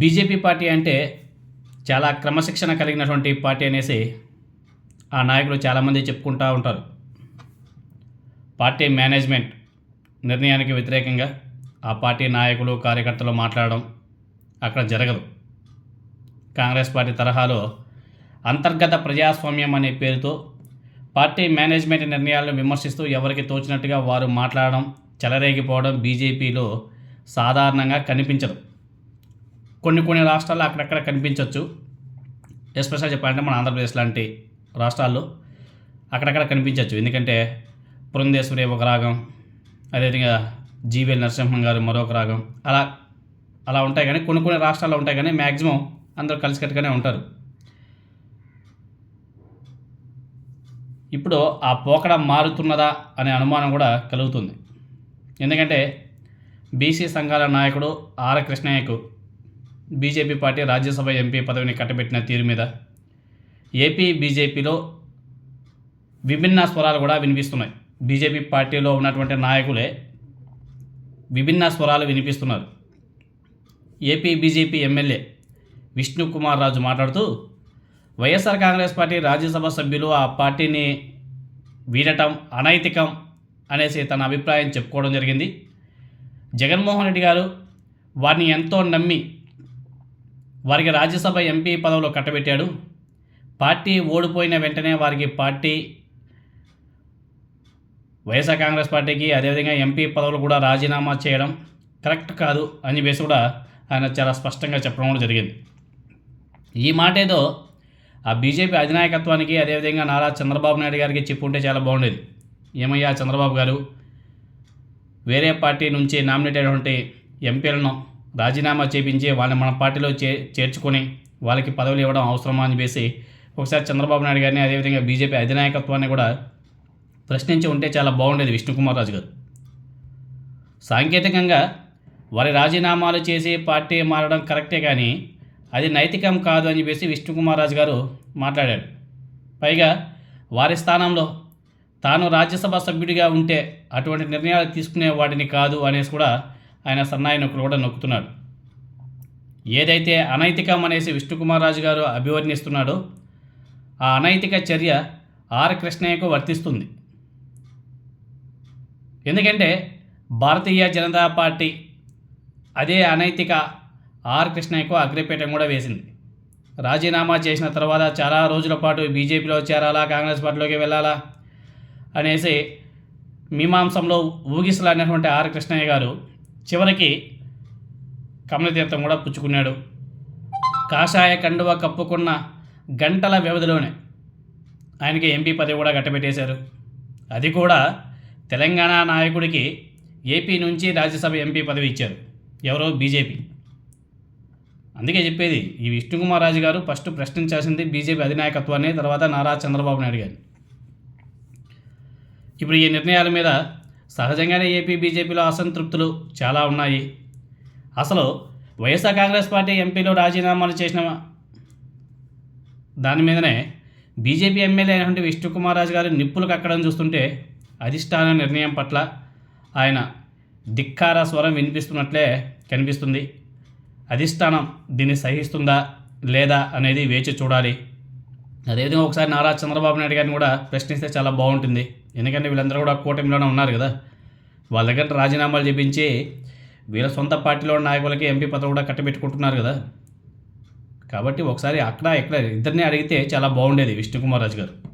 BJP party అంటే చాలా క్రమశిక్షణ కలిగినటువంటి పార్టీ అనేసి ఆ నాయకులు చాలామంది చెప్పుకుంటూ ఉంటారు. పార్టీ మేనేజ్మెంట్ నిర్ణయానికి వ్యతిరేకంగా ఆ పార్టీ నాయకులు కార్యకర్తలు మాట్లాడడం అక్కడ జరగదు. కాంగ్రెస్ పార్టీ తరహాలో అంతర్గత ప్రజాస్వామ్యం అనే పేరుతో పార్టీ మేనేజ్మెంట్ నిర్ణయాలను విమర్శిస్తూ ఎవరికి తోచినట్టుగా వారు మాట్లాడడం చెలరేగిపోవడం బీజేపీలో సాధారణంగా కనిపించదు. కొన్ని కొన్ని రాష్ట్రాల్లో అక్కడక్కడ కనిపించవచ్చు ఎస్పెషల్ చెప్పాలంటే మన ఆంధ్రప్రదేశ్ లాంటి రాష్ట్రాల్లో అక్కడక్కడ కనిపించవచ్చు ఎందుకంటే పురంధేశ్వరి ఒక రాగం అదేవిధంగా జీవీఎల్ నరసింహం గారు మరొక రాగం అలా అలా ఉంటాయి కానీ కొన్ని కొన్ని రాష్ట్రాల్లో ఉంటాయి కానీ మ్యాక్సిమం అందరూ కలిసికట్టుగానే ఉంటారు. ఇప్పుడు ఆ పోకడ మారుతున్నదా అనే అనుమానం కూడా కలుగుతుంది. ఎందుకంటే బీసీ సంఘాల నాయకుడు ఆర్ కృష్ణయ్యకు బీజేపీ పార్టీ రాజ్యసభ ఎంపీ పదవిని కట్టబెట్టిన తీరు మీద. ఏపీ బీజేపీలో విభిన్న స్వరాలు కూడా వినిపిస్తున్నాయి. బీజేపీ పార్టీలో ఉన్నటువంటి నాయకులే విభిన్న స్వరాలు వినిపిస్తున్నారు. AP BJP MLA Vishnu Kumar Raju మాట్లాడుతూ వైఎస్ఆర్ కాంగ్రెస్ పార్టీ రాజ్యసభ సభ్యులు ఆ పార్టీని వీడటం అనైతికం అనేసి తన అభిప్రాయం చెప్పుకోవడం జరిగింది. జగన్మోహన్ రెడ్డి గారు వారిని ఎంతో నమ్మి వారికి రాజ్యసభ ఎంపీ పదవులు కట్టబెట్టాడు. పార్టీ ఓడిపోయిన వెంటనే వారికి పార్టీ వైఎస్ఆర్ కాంగ్రెస్ పార్టీకి అదేవిధంగా ఎంపీ పదవులు కూడా రాజీనామా చేయడం కరెక్ట్ కాదు అని చెప్పేసి కూడా ఆయన చాలా స్పష్టంగా చెప్పడం కూడా జరిగింది. ఈ మాట ఏదో ఆ బీజేపీ అధినాయకత్వానికి అదేవిధంగా నారా చంద్రబాబు నాయుడు గారికి చెప్పుంటే చాలా బాగుండేది. ఏమయ్యా చంద్రబాబు గారు వేరే పార్టీ నుంచి నామినేట్ అయినటువంటి ఎంపీలను రాజీనామా చేపించి వాళ్ళని మన పార్టీలో చే చేర్చుకొని వాళ్ళకి పదవులు ఇవ్వడం అవసరమా అని చెప్పేసి ఒకసారి చంద్రబాబు నాయుడు గారిని అదేవిధంగా బీజేపీ అధినాయకత్వాన్ని కూడా ప్రశ్నించి ఉంటే చాలా బాగుండేది విష్ణుకుమార్ రాజు గారు. సాంకేతికంగా వారి రాజీనామాలు చేసి పార్టీ మారడం కరెక్టే కానీ అది నైతికం కాదు అని చెప్పేసి విష్ణుకుమార్ రాజు గారు మాట్లాడాడు పైగా వారి స్థానంలో తాను రాజ్యసభ సభ్యుడిగా ఉంటే అటువంటి నిర్ణయాలు తీసుకునే వాటిని కాదు అనేసి కూడా ఆయన సన్నాయి నొక్కులు కూడా నొక్కుతున్నాడు. ఏదైతే అనైతికం అనేసి విష్ణుకుమార్ రాజు గారు అభివర్ణిస్తున్నాడో ఆ అనైతిక చర్య ఆర్ కృష్ణయ్యకు వర్తిస్తుంది. ఎందుకంటే భారతీయ జనతా పార్టీ అదే అనైతిక ఆర్ కృష్ణయ్యకు అగ్రపీఠం కూడా వేసింది. రాజీనామా చేసిన తర్వాత చాలా రోజుల పాటు బీజేపీలో చేరాలా కాంగ్రెస్ పార్టీలోకి వెళ్ళాలా అనేసి మీమాంసంలో ఊగిసలాడినటువంటి ఆర్ కృష్ణయ్య గారు చివరికి కమలతీర్థం కూడా పుచ్చుకున్నాడు. కాషాయ కండువ కప్పుకున్న గంటల వ్యవధిలోనే ఆయనకి ఎంపీ పదవి కూడా గట్టబెట్టేశారు అది కూడా తెలంగాణ నాయకుడికి ఏపీ నుంచి రాజ్యసభ ఎంపీ పదవి ఇచ్చారు. ఎవరో బీజేపీ. అందుకే చెప్పేది ఈ విష్ణుకుమార్ రాజు గారు ఫస్ట్ ప్రశ్నించాల్సింది బీజేపీ అధినాయకత్వాన్ని తర్వాత నారా చంద్రబాబు నాయుడు గారిని. ఇప్పుడు ఈ నిర్ణయాల మీద సహజంగానే ఏపీ బీజేపీలో అసంతృప్తులు చాలా ఉన్నాయి. అసలు వైఎస్ఆర్ కాంగ్రెస్ పార్టీ ఎంపీలో రాజీనామాలు చేసిన దాని మీదనే బీజేపీ ఎమ్మెల్యే అయినటువంటి విష్ణుకుమార్ రాజు గారు నిప్పులు కక్కడం చూస్తుంటే అధిష్టాన నిర్ణయం పట్ల ఆయన ధిక్కార స్వరం వినిపిస్తున్నట్లే కనిపిస్తుంది. అధిష్టానం దీన్ని సహిస్తుందా లేదా అనేది వేచి చూడాలి. అదేవిధంగా ఒకసారి నారా చంద్రబాబు నాయుడు గారిని కూడా ప్రశ్నిస్తే చాలా బాగుంటుంది. ఎందుకంటే వీళ్ళందరూ కూడా కూటమిలోనే ఉన్నారు కదా. వాళ్ళ దగ్గర రాజీనామాలు చేపించి వీళ్ళ సొంత పార్టీలో ఉన్న నాయకులకి ఎంపీ పదవి కూడా కట్టబెట్టుకుంటున్నారు కదా. కాబట్టి ఒకసారి అక్కడ ఇక్కడ ఇద్దరిని అడిగితే చాలా బాగుండేది విష్ణుకుమార్ రాజు గారు.